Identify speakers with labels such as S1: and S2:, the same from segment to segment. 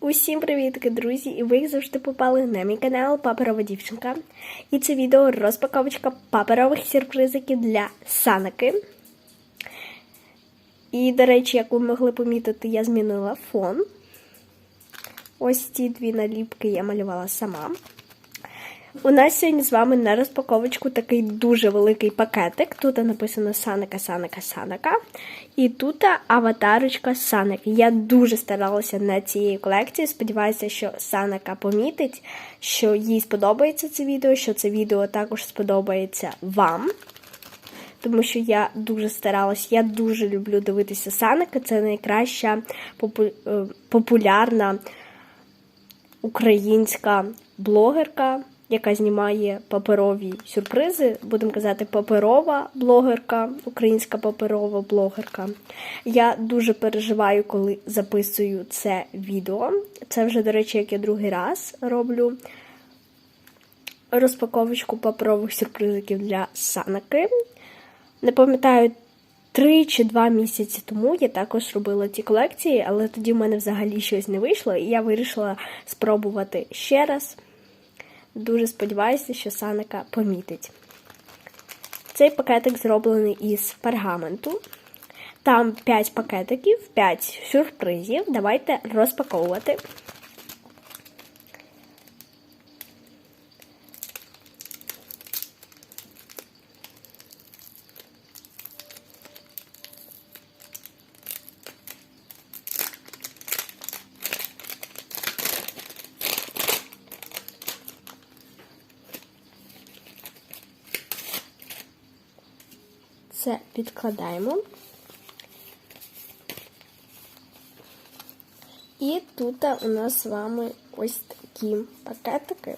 S1: Усім привітки, друзі! І ви завжди попали на мій канал Паперова дівчинка. І це відео розпаковочка паперових сюрпризиків для Санаки. І, до речі, як ви могли помітити, я змінила фон. Ось ці дві наліпки я малювала сама. У нас сьогодні з вами на розпаковочку такий дуже великий пакетик. Тут написано Саника, Саника, Саника. І тут аватарочка Саники. Я дуже старалася над цією колекцією. Сподіваюся, що Саника помітить, що їй сподобається це відео, що це відео також сподобається вам. Тому що я дуже старалась, я дуже люблю дивитися Саника. Це найкраща попу... е, популярна українська блогерка яка знімає паперові сюрпризи, будемо казати, паперова блогерка, українська паперова блогерка. Я дуже переживаю, коли записую це відео. Це вже, до речі, як я другий раз роблю розпаковочку паперових сюрпризиків для Санаки. Не пам'ятаю. Три чи два місяці тому я також робила ці колекції, але тоді в мене взагалі щось не вийшло, і я вирішила спробувати ще раз. Дуже сподіваюся, що Санека помітить. Цей пакетик зроблений із пергаменту. Там 5 пакетиків, 5 сюрпризів. Давайте розпаковувати. Це підкладаємо. І тут у нас з вами ось такі пакетики.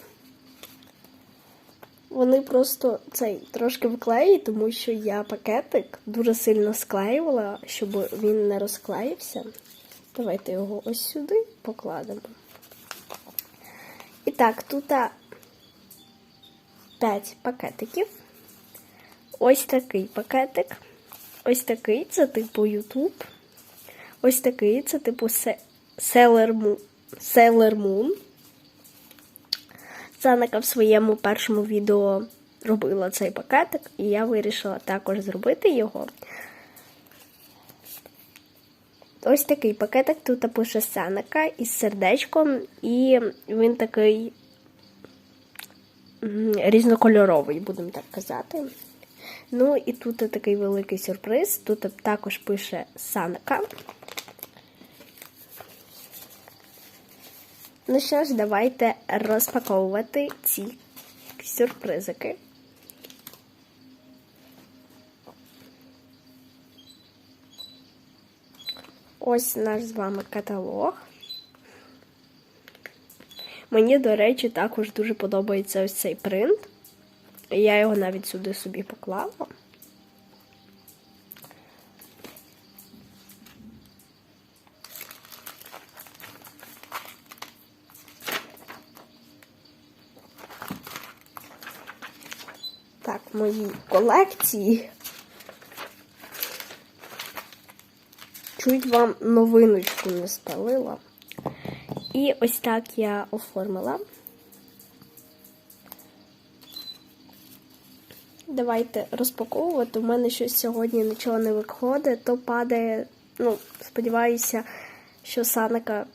S1: Вони просто цей трошки вклеї, тому що я пакетик дуже сильно склеювала, щоб він не розклеївся. Давайте його ось сюди покладемо. І так, тут 5 пакетиків. Ось такий пакетик. Ось такий це типу YouTube. Ось такий це типу Sailor Moon. Санака в своєму першому відео робила цей пакетик, і я вирішила також зробити його. Ось такий пакетик. Тут пише Санака із сердечком, і він такий різнокольоровий, будемо так казати. Ну і тут такий великий сюрприз. Тут також пише Санка. Ну що ж, давайте розпаковувати ці сюрпризики. Ось наш з вами каталог. Мені, до речі, також дуже подобається ось цей принт. Я його навіть сюди собі поклала. Так, мої колекції. Чуть вам новиночку не спалила. І ось так я оформила. Давайте розпаковувати. У мене щось сьогодні нічого не виходить, то падає. Ну, сподіваюся, що Саника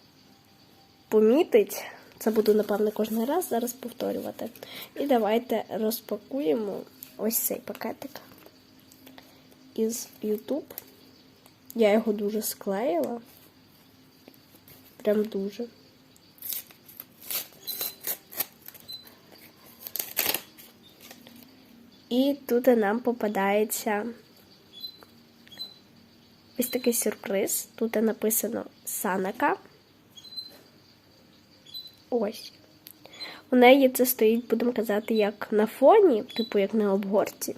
S1: помітить. Це буду, напевно, кожен раз зараз повторювати. І давайте розпакуємо ось цей пакетик із YouTube. Я його дуже склеїла. Прям дуже. І тут нам попадається ось такий сюрприз. Тут написано Санака. Ось. У неї це стоїть, будемо казати, як на фоні, типу як на обгорці.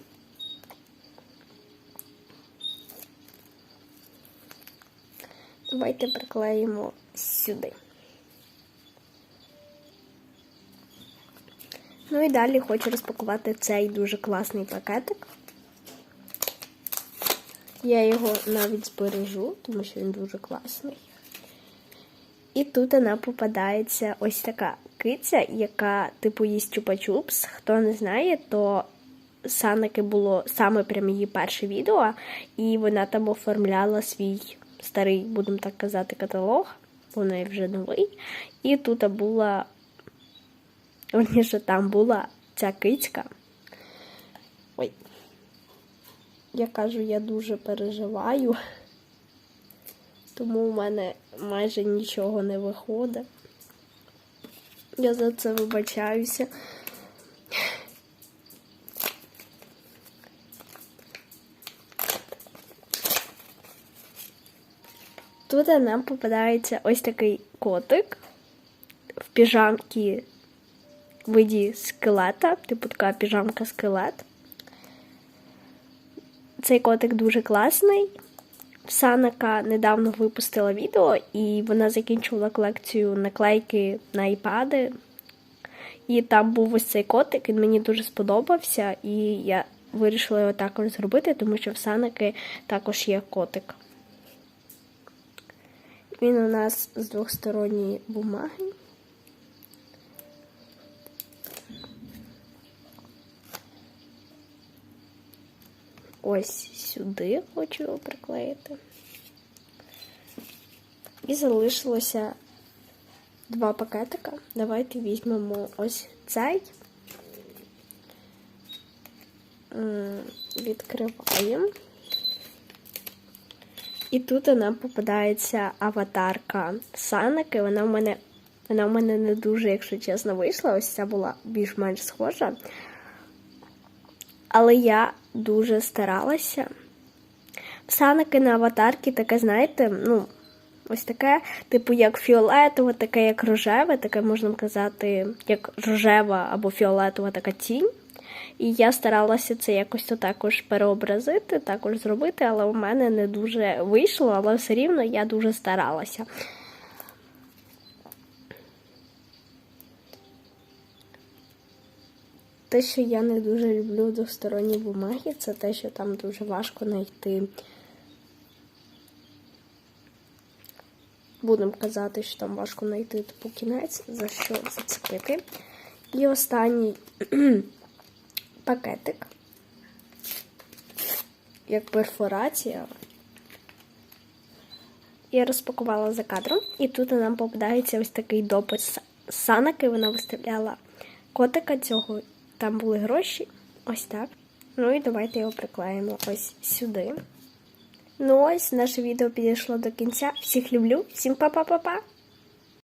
S1: Давайте приклеїмо сюди. Ну і далі хочу розпакувати цей дуже класний пакетик. Я його навіть збережу, тому що він дуже класний. І тут вона попадається ось така киця, яка типу їсть чупа-чупс. Хто не знає, то Саники було саме прям її перше відео, і вона там оформляла свій старий, будемо так казати, каталог. Неї вже новий. І тут була, верніше, там була ця кицька. Ой. Я кажу, я дуже переживаю, тому у мене майже нічого не виходить. Я за це вибачаюся. Тут нам попадається ось такий котик в піжамці в виді скелета, типу така піжамка скелет. Цей котик дуже класний. Санака недавно випустила відео, і вона закінчувала колекцію наклейки на айпади. І там був ось цей котик, він мені дуже сподобався, і я вирішила його також зробити, тому що в Санаки також є котик. Він у нас з двохсторонньої бумаги. Ось сюди хочу його приклеїти. І залишилося два пакетика. Давайте візьмемо ось цей. Відкриваємо. І тут нам попадається аватарка Саники. Вона в мене вона в мене не дуже, якщо чесно, вийшла. Ось ця була більш-менш схожа. Але я дуже старалася. В Саники на аватарки таке, знаєте, ну, ось таке, типу, як фіолетове, таке, як рожеве, таке можна казати, як рожева або фіолетова така тінь. І я старалася це якось також переобразити, також зробити, але у мене не дуже вийшло, але все рівно я дуже старалася. Те, що я не дуже люблю двосторонні бумаги, це те, що там дуже важко знайти. Будемо казати, що там важко знайти типу кінець, за що зацепити. І останній пакетик, як перфорація. Я розпакувала за кадром, і тут нам попадається ось такий допис санаки. Вона виставляла котика цього. Там були гроші. Ось так. Ну і давайте його приклеїмо ось сюди. Ну ось, наше відео підійшло до кінця. Всіх люблю, всім па-па-па-па!